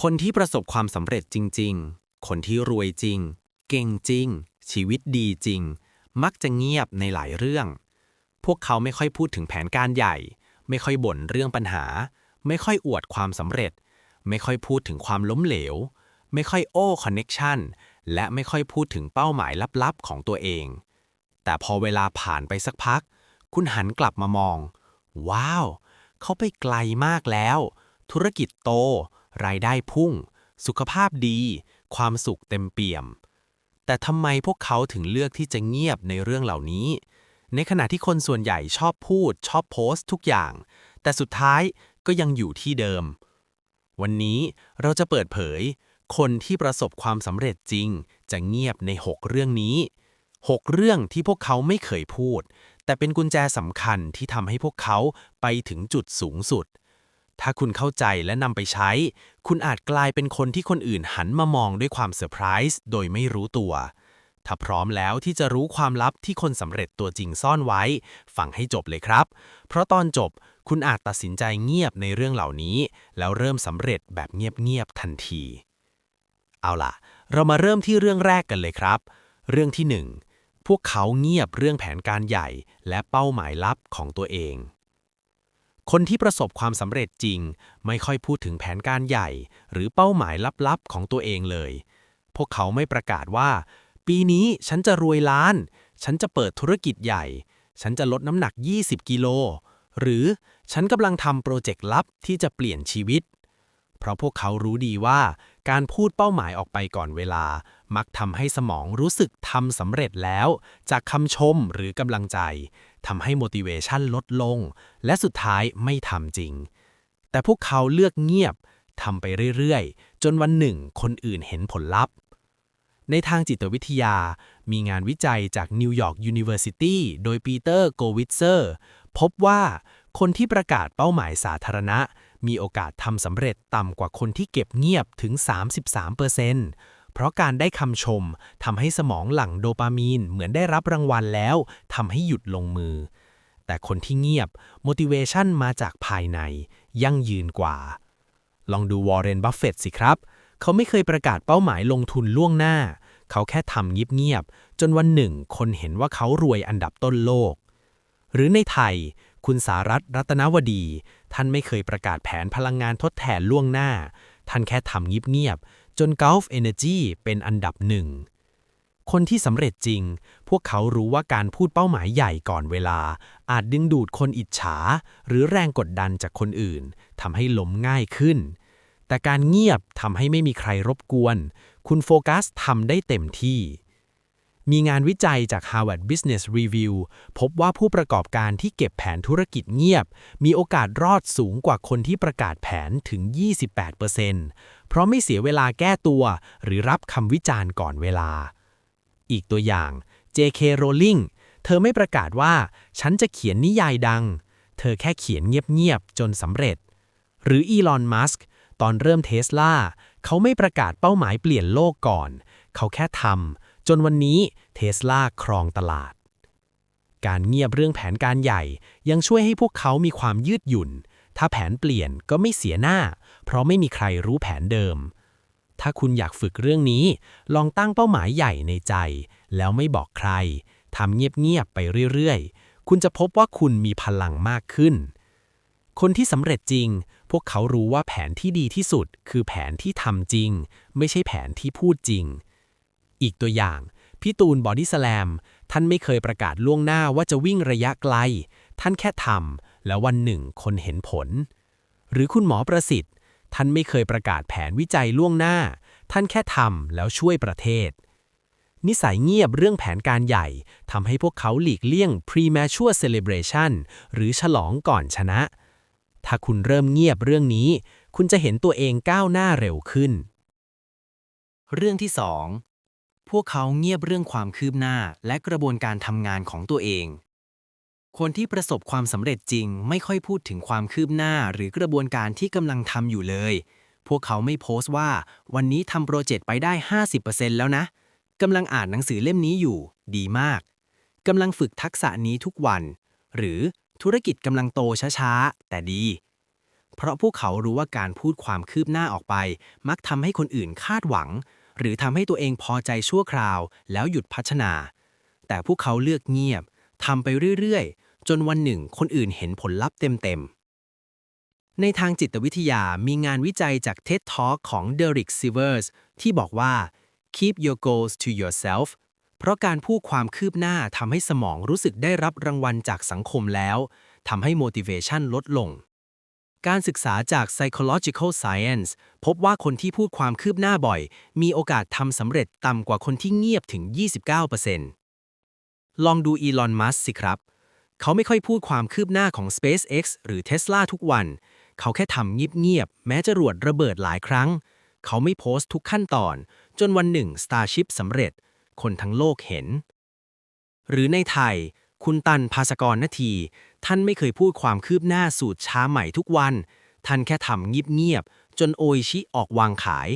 คนที่ประสบความสำเร็จจริง ๆ คนที่รวยจริง เก่งจริง ชีวิตดีจริง มักจะเงียบในหลายเรื่อง พวกเขาไม่ค่อยพูดถึงแผนการใหญ่ ไม่ค่อยบ่นเรื่องปัญหา ไม่ค่อยอวดความสำเร็จ ไม่ค่อยพูดถึงความล้มเหลว ไม่ค่อยโอ้คอนเน็กชันและไม่ค่อยพูดถึงเป้าหมายลับๆ ของตัวเอง แต่พอเวลาผ่านไปสักพัก คุณหันกลับมามอง ว้าว เขาไปไกลมากแล้ว ธุรกิจโต รายได้พุ่ง สุขภาพดี ความสุขเต็มเปี่ยม แต่ทำไมพวกเขาถึงเลือกที่จะเงียบในเรื่องเหล่านี้ ในขณะที่คนส่วนใหญ่ชอบพูด ชอบโพสต์ทุกอย่าง แต่สุดท้ายก็ยังอยู่ที่เดิม วันนี้เราจะเปิดเผย คนที่ประสบความสำเร็จจริง จะเงียบใน 6 เรื่องนี้ 6 เรื่องที่พวกเขาไม่เคยพูด แต่เป็นกุญแจสำคัญที่ทำให้พวกเขาไปถึงจุดสูงสุด ถ้าคุณเข้าใจและนำไปใช้ คุณอาจกลายเป็นคนที่คนอื่นหันมามองด้วยความเซอร์ไพรส์โดยไม่รู้ตัว ถ้าพร้อมแล้วที่จะรู้ความลับที่คนสำเร็จตัวจริงซ่อนไว้ ฟังให้จบเลยครับ เพราะตอนจบคุณอาจตัดสินใจเงียบในเรื่องเหล่านี้ แล้วเริ่มสำเร็จแบบเงียบๆทันที เอาล่ะ เรามาเริ่มที่เรื่องแรกกันเลยครับ เรื่องที่หนึ่งพวกเขาเงียบเรื่องแผนการใหญ่และเป้าหมายลับของตัวเอง คนที่ประสบความสำเร็จจริง ไม่ค่อยพูดถึงแผนการใหญ่ หรือเป้าหมายลับๆของตัวเองเลย พวกเขาไม่ประกาศว่า ปีนี้ฉันจะรวยล้าน ฉันจะเปิดธุรกิจใหญ่ ฉันจะลดน้ำหนัก 20 กิโล หรือฉันกำลังทำโปรเจกต์ลับที่จะเปลี่ยนชีวิต เพราะพวกเขารู้ดีว่า การพูดเป้าหมายออกไปก่อนเวลา มักทำให้สมองรู้สึกทำสำเร็จแล้ว จากคำชมหรือกำลังใจ ทำให้ motivation ลดลง และสุดท้ายไม่ทำจริง แต่พวกเขาเลือกเงียบทำไปเรื่อยๆ จนวันหนึ่งคนอื่นเห็นผลลัพธ์ ในทางจิตวิทยา มีงานวิจัยจาก New York University โดยปีเตอร์โกวิเซอร์ พบว่าคนที่ประกาศเป้าหมายสาธารณะ มีโอกาสทำสำเร็จต่ำกว่าคนที่เก็บเงียบถึง 33%เพราะการได้คำชมทำให้สมองหลั่งโดปามีนเหมือนได้รับรางวัลแล้วทำให้หยุดลงมือ แต่คนที่เงียบ motivation มาจากภายใน ยั่งยืนกว่า ลองดูวอร์เรน บัฟเฟตต์สิครับ เขาไม่เคยประกาศเป้าหมายลงทุนล่วงหน้า เขาแค่ทำเงียบๆ จนวันหนึ่ง คนเห็นว่าเขารวยอันดับต้นโลก หรือในไทย คุณสารัตรัตนวดี ท่านไม่เคยประกาศแผนพลังงานทดแทนล่วงหน้า ท่านแค่ทำเงียบๆ จน Gulf Energy เป็นอันดับหนึ่ง คนที่สำเร็จจริง พวกเขารู้ว่าการพูดเป้าหมายใหญ่ก่อนเวลา อาจดึงดูดคนอิจฉา หรือแรงกดดันจากคนอื่นทำให้ล้มง่ายขึ้น แต่การเงียบทำให้ไม่มีใครรบกวน คุณโฟกัสทำได้เต็มที่ มีงานวิจัยจาก Harvard Business Review พบว่าผู้ประกอบการที่เก็บแผนธุรกิจเงียบ มีโอกาสรอดสูงกว่าคนที่ประกาศแผนถึง 28%เพราะไม่เสียเวลาแก้ตัว หรือรับคำวิจารณ์ก่อนเวลา อีกตัวอย่าง J.K. Rowling เธอไม่ประกาศว่า ฉันจะเขียนนิยายดัง เธอแค่เขียนเงียบๆจนสำเร็จ หรืออีลอนมัสก์ตอนเริ่มเทสลาเขาไม่ประกาศเป้าหมายเปลี่ยนโลกก่อน เขาแค่ทำ จนวันนี้เทสลาครองตลาด การเงียบเรื่องแผนการใหญ่ยังช่วยให้พวกเขามีความยืดหยุ่น ถ้าแผนเปลี่ยนก็ไม่เสียหน้า เพราะไม่มีใครรู้แผนเดิม ถ้าคุณอยากฝึกเรื่องนี้ ลองตั้งเป้าหมายใหญ่ในใจ แล้วไม่บอกใครทำเงียบๆไปเรื่อยๆ คุณจะพบว่าคุณมีพลังมากขึ้น คนที่สำเร็จจริง พวกเขารู้ว่าแผนที่ดีที่สุด คือแผนที่ทำจริง ไม่ใช่แผนที่พูดจริง อีกตัวอย่าง พี่ตูนบอดี้สแลม ท่านไม่เคยประกาศล่วงหน้าว่าจะวิ่งระยะไกล ท่านแค่ทำแล้ววันหนึ่งคนเห็นผล หรือคุณหมอประสิทธิ์ ท่านไม่เคยประกาศแผนวิจัยล่วงหน้า ท่านแค่ทำแล้วช่วยประเทศ นิสัยเงียบเรื่องแผนการใหญ่ทำให้พวกเขาหลีกเลี่ยง premature celebration หรือฉลองก่อนชนะ ถ้าคุณเริ่มเงียบเรื่องนี้ คุณจะเห็นตัวเองก้าวหน้าเร็วขึ้นเรื่องที่2 พวกเขาเงียบเรื่องความคืบหน้าและกระบวนการทำงานของตัวเอง คนที่ประสบความสำเร็จจริงไม่ค่อยพูดถึงความคืบหน้าหรือกระบวนการที่กำลังทำอยู่เลย พวกเขาไม่โพสต์ว่า วันนี้ทำโปรเจกต์ไปได้ 50%แล้วนะกำลังอ่านหนังสือเล่มนี้อยู่ ดีมากกำลังฝึกทักษะนี้ทุกวัน หรือธุรกิจกำลังโตช้าๆ แต่ดี เพราะพวกเขารู้ว่าการพูดความคืบหน้าออกไป มักทำให้คนอื่นคาดหวัง หรือทำให้ตัวเองพอใจชั่วคราว แล้วหยุดพัฒนา แต่พวกเขาเลือกเงียบทำไปเรื่อยๆ จนวันหนึ่งคนอื่นเห็นผลลัพธ์เต็มๆ ในทางจิตวิทยามีงานวิจัยจาก TED Talk ของ Derek Sivers ที่บอกว่า keep your goals to yourself เพราะการพูดความคืบหน้าทำให้สมองรู้สึกได้รับรางวัลจากสังคมแล้วทำให้ motivation ลดลง การศึกษาจาก psychological science พบว่าคนที่พูดความคืบหน้าบ่อย มีโอกาสทำสำเร็จต่ำกว่าคนที่เงียบถึง 29%ลองดูอีลอน มัสสิครับ เขาไม่ค่อยพูดความคืบหน้าของ SpaceX หรือ Tesla ทุกวัน เขาแค่ทำเงียบๆ แม้จะรวดระเบิดหลายครั้ง เขาไม่โพสต์ทุกขั้นตอน จนวันหนึ่ง Starship สำเร็จ คนทั้งโลกเห็น หรือในไทย คุณตันภาสกรนาที ท่านไม่เคยพูดความคืบหน้าสูตรชาใหม่ทุกวัน ท่านแค่ทำเงียบๆ จนโออิชิออกวางขาย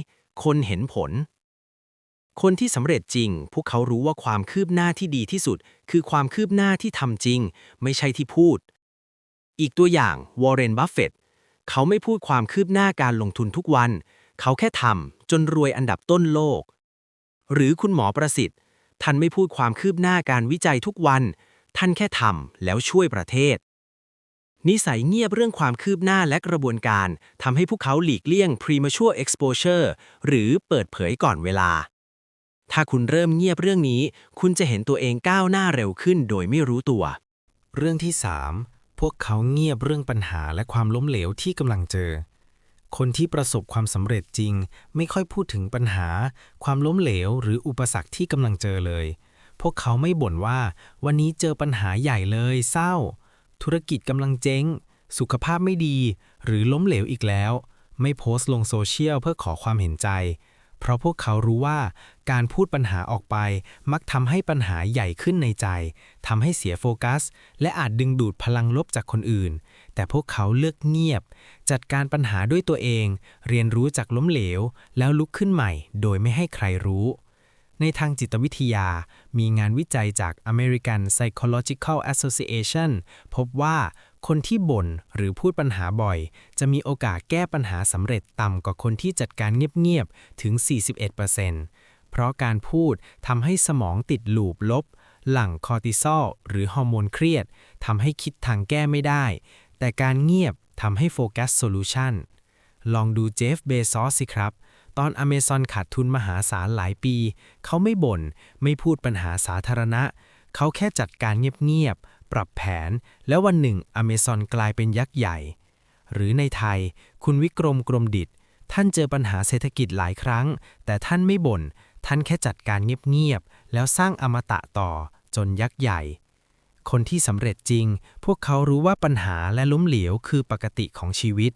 คนเห็นผล คนที่สำเร็จจริง พวกเขารู้ว่าความคืบหน้าที่ดีที่สุด คือความคืบหน้าที่ทำจริง ไม่ใช่ที่พูด อีกตัวอย่างวอร์เรน บัฟเฟตเขาไม่พูดความคืบหน้าการลงทุนทุกวัน เขาแค่ทำจนรวยอันดับต้นโลก หรือคุณหมอประสิทธิ์ท่านไม่พูดความคืบหน้าการวิจัยทุกวัน ท่านแค่ทำแล้วช่วยประเทศ นิสัยเงียบเรื่องความคืบหน้าและกระบวนการทำให้พวกเขาหลีกเลี่ยง premature exposure หรือเปิดเผยก่อนเวลา ถ้าคุณเริ่มเงียบเรื่องนี้ คุณจะเห็นตัวเองก้าวหน้าเร็วขึ้นโดยไม่รู้ตัว เรื่องที่ 3 พวกเขาเงียบเรื่องปัญหาและความล้มเหลวที่กำลังเจอ คนที่ประสบความสำเร็จจริง ไม่ค่อยพูดถึงปัญหา ความล้มเหลว หรืออุปสรรคที่กำลังเจอเลย พวกเขาไม่บ่นว่า วันนี้เจอปัญหาใหญ่เลย เศร้า ธุรกิจกำลังเจ๊ง สุขภาพไม่ดี หรือล้มเหลวอีกแล้ว ไม่โพสต์ลงโซเชียลเพื่อขอความเห็นใจ เพราะพวกเขารู้ว่าการพูดปัญหาออกไป มักทำให้ปัญหาใหญ่ขึ้นในใจทำให้เสียโฟกัส และอาจดึงดูดพลังลบจากคนอื่น แต่พวกเขาเลือกเงียบ จัดการปัญหาด้วยตัวเอง เรียนรู้จากล้มเหลว แล้วลุกขึ้นใหม่ โดยไม่ให้ใครรู้ ในทางจิตวิทยา มีงานวิจัยจาก American Psychological Association พบว่าคนที่บ่นหรือพูดปัญหาบ่อย จะมีโอกาสแก้ปัญหาสำเร็จต่ำกว่าคนที่จัดการเงียบๆ ถึง 41%เพราะการพูดทำให้สมองติดลูปลบ หลั่งคอร์ติซอลหรือฮอร์โมนเครียดทำให้คิดทางแก้ไม่ได้ แต่การเงียบทำให้โฟกัสโซลูชันลองดูเจฟ เบซอสสิครับ ตอนอเมซอนขาดทุนมหาศาลหลายปี เขาไม่บ่น ไม่พูดปัญหาสาธารณะ เขาแค่จัดการเงียบๆ ปรับแผน แล้ววันหนึ่งอเมซอนกลายเป็นยักษ์ใหญ่ หรือในไทย คุณวิกรมกรมดิต ท่านเจอปัญหาเศรษฐกิจหลายครั้ง แต่ท่านไม่บ่น ท่านแค่จัดการเงียบๆ แล้วสร้างอมตะต่อ จนยักษ์ใหญ่ คนที่สำเร็จจริง พวกเขารู้ว่าปัญหาและล้มเหลวคือปกติของชีวิต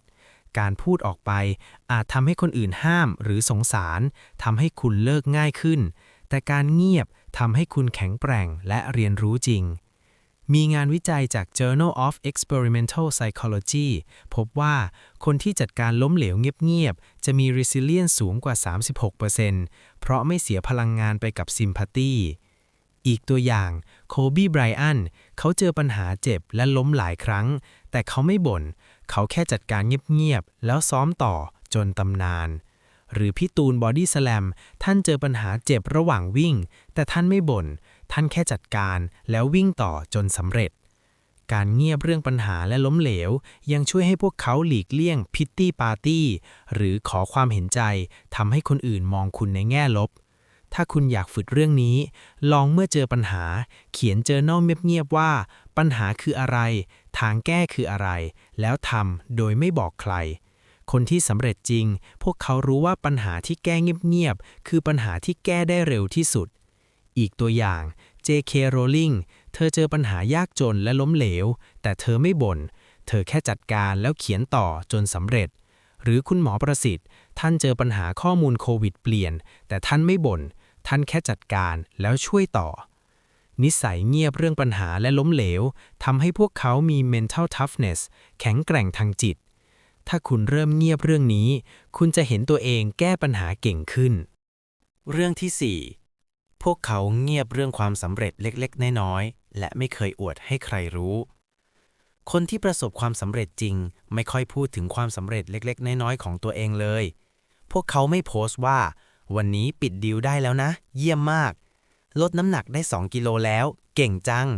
การพูดออกไป อาจทำให้คนอื่นห้ามหรือสงสารทำให้คุณเลิกง่ายขึ้น แต่การเงียบทำให้คุณแข็งแกร่งและเรียนรู้จริง มีงานวิจัยจาก Journal of Experimental Psychology พบว่าคนที่จัดการล้มเหลวเงียบๆ จะมี resilience สูงกว่า 36%เพราะไม่เสียพลังงานไปกับ sympathy อีกตัวอย่างโคบีไบรอันเขาเจอปัญหาเจ็บและล้มหลายครั้ง แต่เขาไม่บ่น เขาแค่จัดการเงียบๆ แล้วซ้อมต่อจนตำนาน หรือพี่ตูนบอดี้สแลมท่านเจอปัญหาเจ็บระหว่างวิ่ง แต่ท่านไม่บ่น ท่านแค่จัดการแล้ววิ่งต่อจนสำเร็จ การเงียบเรื่องปัญหาและล้มเหลว ยังช่วยให้พวกเขาหลีกเลี่ยงพิตตี้ปาร์ตี้หรือขอความเห็นใจทำให้คนอื่นมองคุณในแง่ลบ ถ้าคุณอยากฝึกเรื่องนี้ ลองเมื่อเจอปัญหา เขียนเจอ journal เงียบๆว่า ปัญหาคืออะไร ทางแก้คืออะไร แล้วทำโดยไม่บอกใคร คนที่สำเร็จจริง พวกเขารู้ว่าปัญหาที่แก้เงียบๆ คือปัญหาที่แก้ได้เร็วที่สุด อีกตัวอย่าง J.K. Rowling เธอเจอปัญหายากจนและล้มเหลว แต่เธอไม่บ่น เธอแค่จัดการแล้วเขียนต่อจนสำเร็จ หรือคุณหมอประสิทธิ์ ท่านเจอปัญหาข้อมูลโควิดเปลี่ยน แต่ท่านไม่บ่น ท่านแค่จัดการแล้วช่วยต่อ นิสัยเงียบเรื่องปัญหาและล้มเหลวทำให้พวกเขามี mental toughness แข็งแกร่งทางจิต ถ้าคุณเริ่มเงียบเรื่องนี้ คุณจะเห็นตัวเองแก้ปัญหาเก่งขึ้น เรื่องที่ 4 พวกเขาเงียบเรื่องความสำเร็จเล็กๆ น้อยๆ และไม่เคยอวดให้ใครรู้ คนที่ประสบความสำเร็จจริง ไม่ค่อยพูดถึงความสำเร็จเล็กๆ น้อยๆ ของตัวเองเลย พวกเขาไม่โพสต์ว่า วันนี้ปิดดีลได้แล้วนะ เยี่ยมมาก ลดน้ำหนักได้ 2 กิโลแล้ว เก่งจัง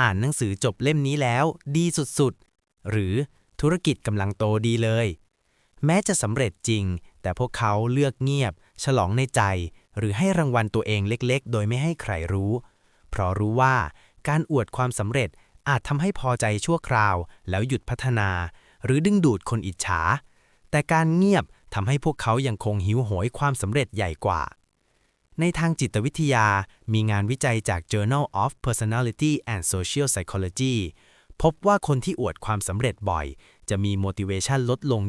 อ่านหนังสือจบเล่มนี้แล้ว ดีสุดๆ หรือธุรกิจกำลังโตดีเลย แม้จะสำเร็จจริง แต่พวกเขาเลือกเงียบ ฉลองในใจ หรือให้รางวัลตัวเองเล็กๆ โดยไม่ให้ใครรู้ เพราะรู้ว่าการอวดความสำเร็จอาจทำให้พอใจชั่วคราว แล้วหยุดพัฒนา หรือดึงดูดคนอิจฉา แต่การเงียบทำให้พวกเขายังคงหิวโหยความสำเร็จใหญ่กว่า ในทางจิตวิทยามีงานวิจัยจาก Journal of Personality and Social Psychology พบว่าคนที่อวดความสำเร็จบ่อย จะมี motivation ลดลง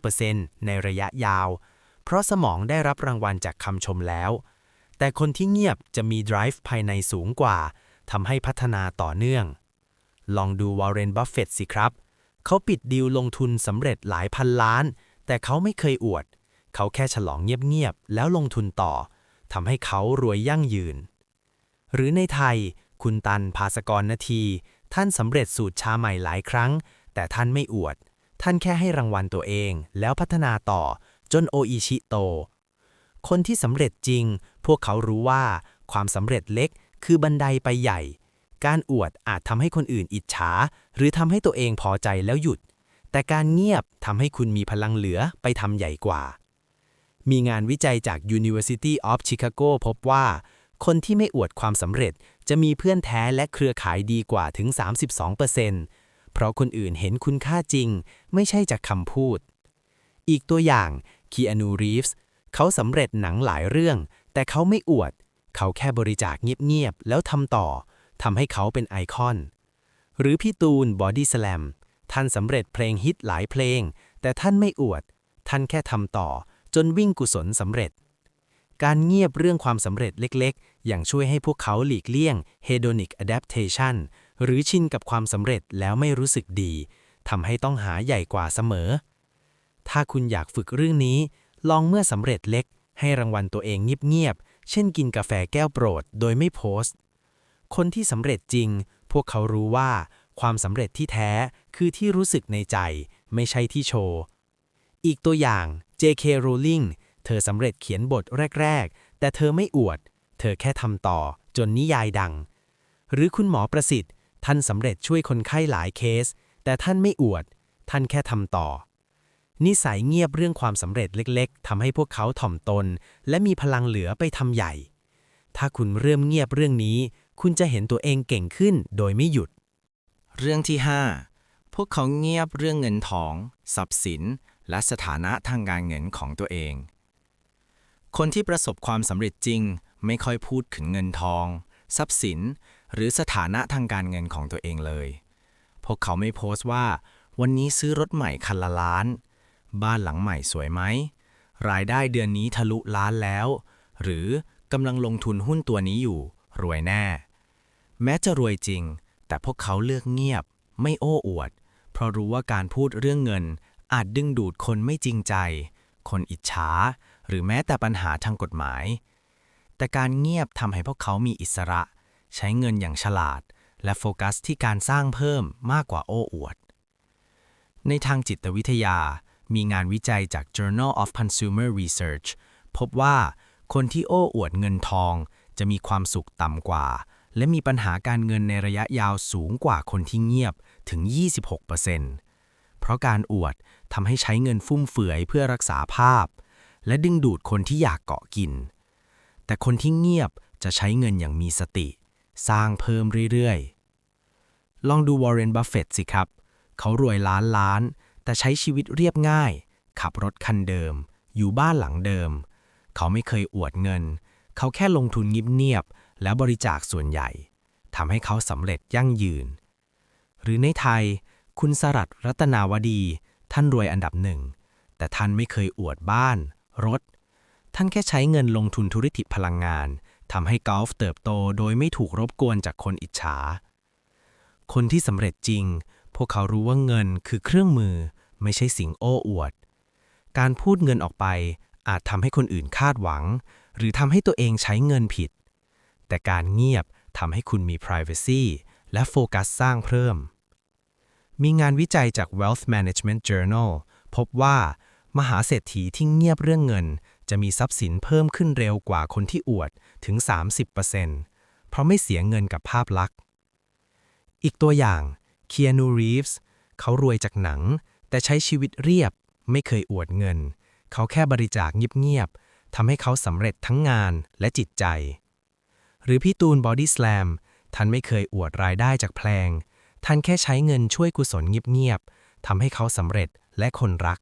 25%ในระยะยาว เพราะสมองได้รับรางวัลจากคำชมแล้ว แต่คนที่เงียบจะมี drive ภายในสูงกว่า ทำให้พัฒนาต่อเนื่อง ลองดูวอร์เรน บัฟเฟตสิครับ เขาปิดดีลลงทุนสำเร็จหลายพันล้าน แต่เขาไม่เคยอวด เขาแค่ฉลองเงียบๆ แล้วลงทุนต่อ ทำให้เขารวยยั่งยืน หรือในไทย คุณตันภาสกรนาที ท่านสำเร็จสูตรชาใหม่หลายครั้ง แต่ท่านไม่อวด ท่านแค่ให้รางวัลตัวเอง แล้วพัฒนาต่อจนโออิชิโต คนที่สำเร็จจริง พวกเขารู้ว่า ความสำเร็จเล็กคือบันไดไปใหญ่ การอวดอาจทำให้คนอื่นอิจฉา หรือทำให้ตัวเองพอใจแล้วหยุด แต่การเงียบทำให้คุณมีพลังเหลือไปทำใหญ่กว่า มีงานวิจัยจาก University of Chicago พบว่า คนที่ไม่อวดความสำเร็จจะมีเพื่อนแท้และเครือข่ายดีกว่าถึง 32%เพราะคนอื่นเห็นคุณค่าจริง ไม่ใช่จากคำพูด อีกตัวอย่างคีอานูรีฟส์เขาสำเร็จหนังหลายเรื่อง แต่เขาไม่อวด เขาแค่บริจาคเงียบๆ แล้วทำต่อทำให้เขาเป็นไอคอน หรือพี่ตูนบอดี้สแลมท่านสำเร็จเพลงฮิตหลายเพลง แต่ท่านไม่อวด ท่านแค่ทำต่อ จนวิ่งกุศลสำเร็จ การเงียบเรื่องความสำเร็จเล็กๆ อย่างช่วยให้พวกเขาหลีกเลี่ยง hedonic adaptation หรือชินกับความสำเร็จแล้วไม่รู้สึกดีทำให้ต้องหาใหญ่กว่าเสมอ ถ้าคุณอยากฝึกเรื่องนี้ ลองเมื่อสำเร็จเล็ก ให้รางวัลตัวเองเงียบๆ เช่นกินกาแฟแก้วโปรดโดยไม่โพสต์ คนที่สำเร็จจริง พวกเขารู้ว่า ความสำเร็จที่แท้คือที่รู้สึกในใจ ไม่ใช่ที่โชว์ อีกตัวอย่าง J.K. Rowling เธอสำเร็จเขียนบทแรก ๆ แต่เธอไม่อวด เธอแค่ทำต่อจนนิยายดัง หรือคุณหมอประสิทธิ์ ท่านสำเร็จช่วยคนไข้หลายเคส แต่ท่านไม่อวด ท่านแค่ทำต่อ นิสัยเงียบเรื่องความสำเร็จเล็กๆทำให้พวกเขาถ่อมตน และมีพลังเหลือไปทำใหญ่ ถ้าคุณเริ่มเงียบเรื่องนี้ คุณจะเห็นตัวเองเก่งขึ้นโดยไม่หยุด เรื่องที่ 5 พวกเขาเงียบเรื่องเงินทอง ทรัพย์สิน และสถานะทางการเงินของตัวเอง คนที่ประสบความสำเร็จจริงไม่ค่อยพูดถึงเงินทอง ทรัพย์สิน หรือสถานะทางการเงินของตัวเองเลย พวกเขาไม่โพสต์ว่า วันนี้ซื้อรถใหม่คันละล้าน บ้านหลังใหม่สวยไหม รายได้เดือนนี้ทะลุล้านแล้ว หรือกำลังลงทุนหุ้นตัวนี้อยู่ รวยแน่ แม้จะรวยจริง แต่พวกเขาเลือกเงียบ ไม่โอ้อวด เพราะรู้ว่าการพูดเรื่องเงิน อาจดึงดูดคนไม่จริงใจ คนอิจฉา หรือแม้แต่ปัญหาทางกฎหมาย แต่การเงียบทำให้พวกเขามีอิสระ ใช้เงินอย่างฉลาด และโฟกัสที่การสร้างเพิ่มมากกว่าโอ้อวด ในทางจิตวิทยา มีงานวิจัยจาก Journal of Consumer Research พบว่าคนที่โอ้อวดเงินทอง จะมีความสุขต่ำกว่า และมีปัญหาการเงินในระยะยาวสูงกว่าคนที่เงียบถึง 26%เพราะการอวด ทำให้ใช้เงินฟุ่มเฟือยเพื่อรักษาภาพ และดึงดูดคนที่อยากเกาะกิน แต่คนที่เงียบจะใช้เงินอย่างมีสติ สร้างเพิ่มเรื่อยๆ ลองดูวอร์เรนบัฟเฟตสิครับ เขารวยล้านล้าน แต่ใช้ชีวิตเรียบง่าย ขับรถคันเดิม อยู่บ้านหลังเดิม เขาไม่เคยอวดเงิน เขาแค่ลงทุนเงียบๆและบริจาคส่วนใหญ่ทำให้เขาสำเร็จยั่งยืน หรือในไทย คุณสรัตรัตนาวดี ท่านรวยอันดับหนึ่ง แต่ท่านไม่เคยอวดบ้าน รถ ท่านแค่ใช้เงินลงทุนธุรกิจพลังงานทำให้กอล์ฟเติบโตโดยไม่ถูกรบกวนจากคนอิจฉา คนที่สำเร็จจริง พวกเขารู้ว่าเงินคือเครื่องมือ ไม่ใช่สิ่งโอ้อวด การพูดเงินออกไปอาจทำให้คนอื่นคาดหวัง หรือทำให้ตัวเองใช้เงินผิด แต่การเงียบทำให้คุณมี privacy และโฟกัสสร้างเพิ่ม มีงานวิจัยจาก Wealth Management Journal พบว่า มหาเศรษฐีที่เงียบเรื่องเงิน จะมีทรัพย์สินเพิ่มขึ้นเร็วกว่าคนที่อวดถึง 30%เพราะไม่เสียเงินกับภาพลักษณ์ อีกตัวอย่าง Keanu Reeves เขารวยจากหนัง แต่ใช้ชีวิตเรียบ ไม่เคยอวดเงิน เขาแค่บริจาคเงียบๆทำให้เขาสำเร็จทั้งงานและจิตใจ หรือพี่ตูนบอดี้ส a ลมท่านไม่เคยอวดรายได้จากเพลง ท่านแค่ใช้เงินช่วยกุศลเงียบๆทำให้เขาสำเร็จและคนรัก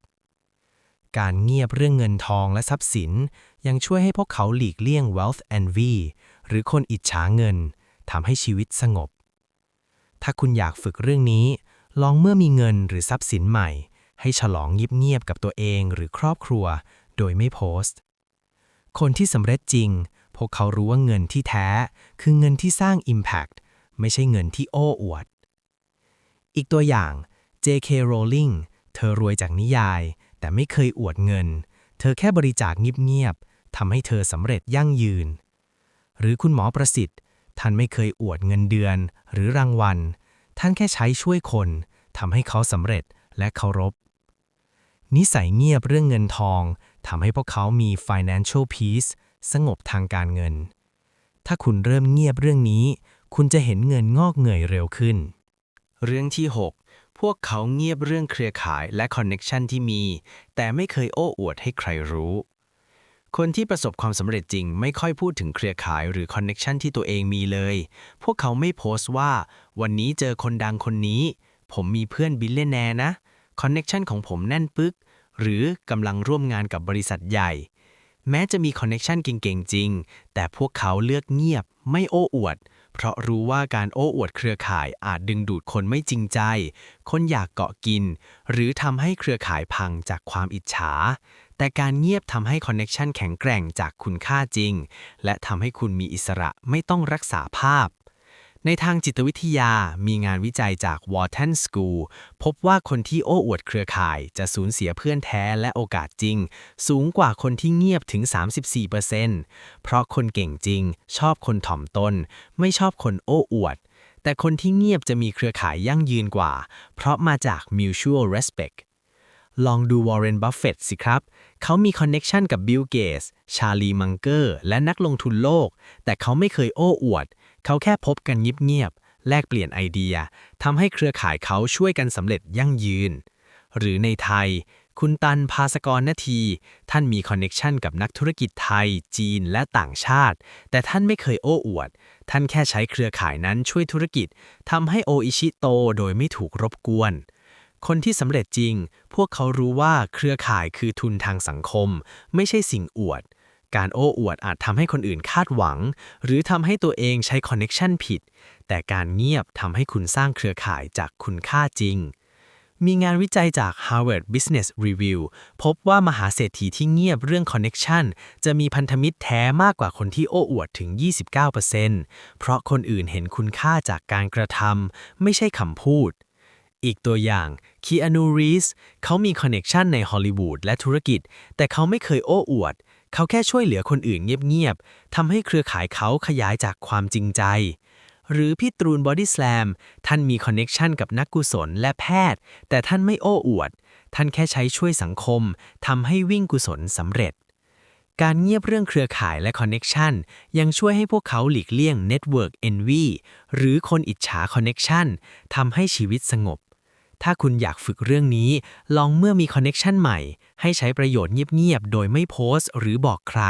การเงียบเรื่องเงินทองและทรัพย์สิน ยังช่วยให้พวกเขาหลีกเลี่ยง wealth envy หรือคนอิจฉาเงินทำให้ชีวิตสงบ ถ้าคุณอยากฝึกเรื่องนี้ ลองเมื่อมีเงินหรือทรัพย์สินใหม่ ให้ฉลองเงียบๆกับตัวเองหรือครอบครัว โดยไม่โพสต์ คนที่สำเร็จจริง พวกเขารู้ว่าเงินที่แท้ คือเงินที่สร้าง Impact ไม่ใช่เงินที่โอ้อวด อีกตัวอย่าง J.K. Rowling เธอรวยจากนิยาย แต่ไม่เคยอวดเงิน เธอแค่บริจาคเงียบๆทำให้เธอสำเร็จยั่งยืน หรือคุณหมอประสิทธิ์ ท่านไม่เคยอวดเงินเดือนหรือรางวัล ท่านแค่ใช้ช่วยคนทำให้เขาสำเร็จและเคารพ นิสัยเงียบเรื่องเงินทองทำให้พวกเขามี financial peace สงบทางการเงิน ถ้าคุณเริ่มเงียบเรื่องนี้ คุณจะเห็นเงินงอกเงยเร็วขึ้น เรื่องที่ 6 พวกเขาเงียบเรื่องเครือข่ายและคอนเน็ชันที่มี แต่ไม่เคยโอ้อวดให้ใครรู้ คนที่ประสบความสำเร็จจริง ไม่ค่อยพูดถึงเครือข่ายหรือคอนเน็ชันที่ตัวเองมีเลย พวกเขาไม่โพสต์ว่า วันนี้เจอคนดังคนนี้ ผมมีเพื่อนบิลเลนแนนะคอนเน็ชันของผมแน่นปึก หรือกำลังร่วมงานกับบริษัทใหญ่ แม้จะมีคอนเน็ชันเก่งๆ จริง แต่พวกเขาเลือกเงียบ ไม่โอ้อวด เพราะรู้ว่าการโอ้อวดเครือข่ายอาจดึงดูดคนไม่จริงใจ คนอยากเกาะกิน หรือทำให้เครือข่ายพังจากความอิจฉา แต่การเงียบทำให้คอนเน็ชันแข็งแกร่งจากคุณค่าจริง และทำให้คุณมีอิสระไม่ต้องรักษาภาพ ในทางจิตวิทยามีงานวิจัยจาก Wharton School พบว่าคนที่โอ้อวดเครือข่ายจะสูญเสียเพื่อนแท้และโอกาสจริง สูงกว่าคนที่เงียบถึง 34%เพราะคนเก่งจริง ชอบคนถ่อมตน ไม่ชอบคนโอ้อวด แต่คนที่เงียบจะมีเครือข่ายยั่งยืนกว่า เพราะมาจาก mutual respect ลองดูวอร์เรน บัฟเฟตสิครับ เขามีคอนเน็ชันกับบิลเกส ชาลี มังเกอร์ และนักลงทุนโลก แต่เขาไม่เคยโอ้อวด เขาแค่พบกันเงียบๆแลกเปลี่ยนไอเดียทำให้เครือข่ายเขาช่วยกันสำเร็จยั่งยืน หรือในไทย คุณตันภาสกรนาที ท่านมีคอนเน็ชันกับนักธุรกิจไทย จีนและต่างชาติ แต่ท่านไม่เคยโอ้อวด ท่านแค่ใช้เครือข่ายนั้นช่วยธุรกิจทำให้โออิชิโตโดยไม่ถูกรบกวนคนที่สำเร็จจริง พวกเขารู้ว่าเครือข่ายคือทุนทางสังคม ไม่ใช่สิ่งอวด การโอ้อวดอาจทำให้คนอื่นคาดหวัง หรือทำให้ตัวเองใช้คอนเน็ชันผิด แต่การเงียบทำให้คุณสร้างเครือข่ายจากคุณค่าจริง มีงานวิจัยจาก Harvard Business Review พบว่ามหาเศรษฐีที่เงียบเรื่องคอนเน็ชันจะมีพันธมิตรแท้มากกว่าคนที่โอ้อวดถึง 29%เพราะคนอื่นเห็นคุณค่าจากการกระทำไม่ใช่คำพูดอีกตัวอย่างคีอานูรีสเขามีคอนเน็ชันในฮอลลีวูดและธุรกิจ แต่เขาไม่เคยโอ้อวด เขาแค่ช่วยเหลือคนอื่นเงียบๆทำให้เครือข่ายเขาขยายจากความจริงใจ หรือพี่ตรูนบอดี้สลมท่านมีคอนเน็ชันกับนักกุศลและแพทย์ แต่ท่านไม่โอ้อวด ท่านแค่ใช้ช่วยสังคมทำให้วิ่งกุศลสำเร็จ การเงียบเรื่องเครือข่ายและคอนเน็ชันยังช่วยให้พวกเขาหลีกเลี่ยง Network Envy หรือคนอิจฉาคอนเน็ชันทำให้ชีวิตสงบ ถ้าคุณอยากฝึกเรื่องนี้ ลองเมื่อมีคอนเน็ชันใหม่ ให้ใช้ประโยชน์เงียบ ๆ โดยไม่โพสต์หรือบอกใคร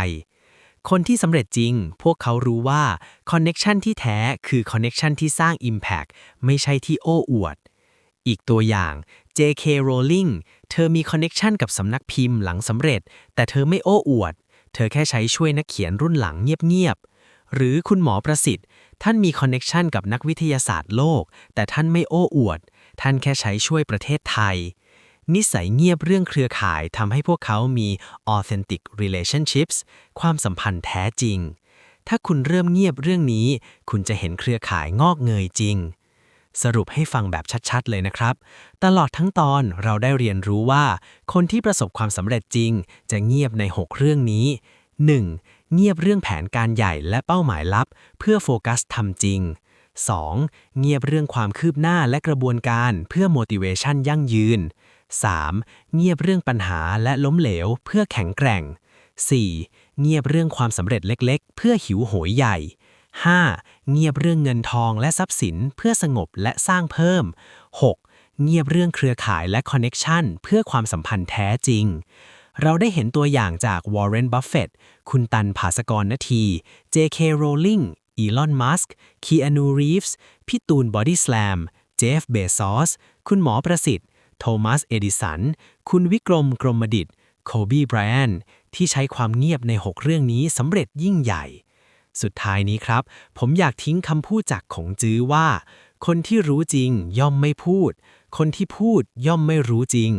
คนที่สำเร็จจริง พวกเขารู้ว่าคอนเน็ชันที่แท้คือคอนเน็ชันที่สร้าง Impact ไม่ใช่ที่โอ้อวด อีกตัวอย่าง J.K. Rowling เธอมีคอนเน็ชันกับสำนักพิมพ์หลังสำเร็จ แต่เธอไม่โอ้อวด เธอแค่ใช้ช่วยนักเขียนรุ่นหลังเงียบ ๆ หรือคุณหมอประสิทธิ์ ท่านมีคอนเน็ชันกับนักวิทยาศาสตร์โลก แต่ท่านไม่โอ้อวด ท่านแค่ใช้ช่วยประเทศไทย นิสัยเงียบเรื่องเครือข่ายทำให้พวกเขามี authentic relationships ความสัมพันธ์แท้จริง ถ้าคุณเริ่มเงียบเรื่องนี้ คุณจะเห็นเครือข่ายงอกเงยจริง สรุปให้ฟังแบบชัดๆ เลยนะครับ ตลอดทั้งตอนเราได้เรียนรู้ว่า คนที่ประสบความสำเร็จจริง จะเงียบใน 6 เรื่องนี้ 1. เงียบเรื่องแผนการใหญ่และเป้าหมายลับ เพื่อโฟกัสทำจริง 2. เงียบเรื่องความคืบหน้าและกระบวนการเพื่อ motivation ยั่งยืน 3. เงียบเรื่องปัญหาและล้มเหลวเพื่อแข็งแกร่ง 4. เงียบเรื่องความสำเร็จเล็กๆ เพื่อหิวโหยใหญ่ 5. เงียบเรื่องเงินทองและทรัพย์สินเพื่อสงบและสร้างเพิ่ม 6. เงียบเรื่องเครือข่ายและคอนเน็ชันเพื่อความสัมพันธ์แท้จริง เราได้เห็นตัวอย่างจากวอร์เรน บัฟเฟตต์คุณตันภาสกรนาที J.K. Rowling อีลอน มัสก์คีอานู รีฟส์ พี่ตูน บอดี้สแลม เจฟ เบซอส คุณหมอประสิทธิ์ โทมัส เอดิสัน คุณวิกรม กรมดิตโคบีไบรอัน ที่ใช้ความเงียบใน 6 เรื่องนี้สำเร็จยิ่งใหญ่ สุดท้ายนี้ครับ ผมอยากทิ้งคำพูดจากของจื้อว่า คนที่รู้จริงย่อมไม่พูด คนที่พูดย่อมไม่รู้จริง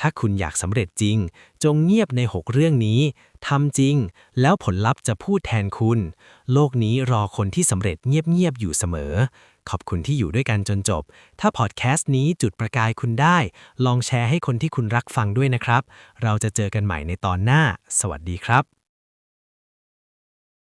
ถ้าคุณอยากสำเร็จจริง จงเงียบใน 6 เรื่องนี้ทำจริง แล้วผลลัพธ์จะพูดแทนคุณ โลกนี้รอคนที่สำเร็จเงียบๆอยู่เสมอ ขอบคุณที่อยู่ด้วยกันจนจบ ถ้าพอดแคสต์นี้จุดประกายคุณได้ ลองแชร์ให้คนที่คุณรักฟังด้วยนะครับ เราจะเจอกันใหม่ในตอนหน้า สวัสดีครับ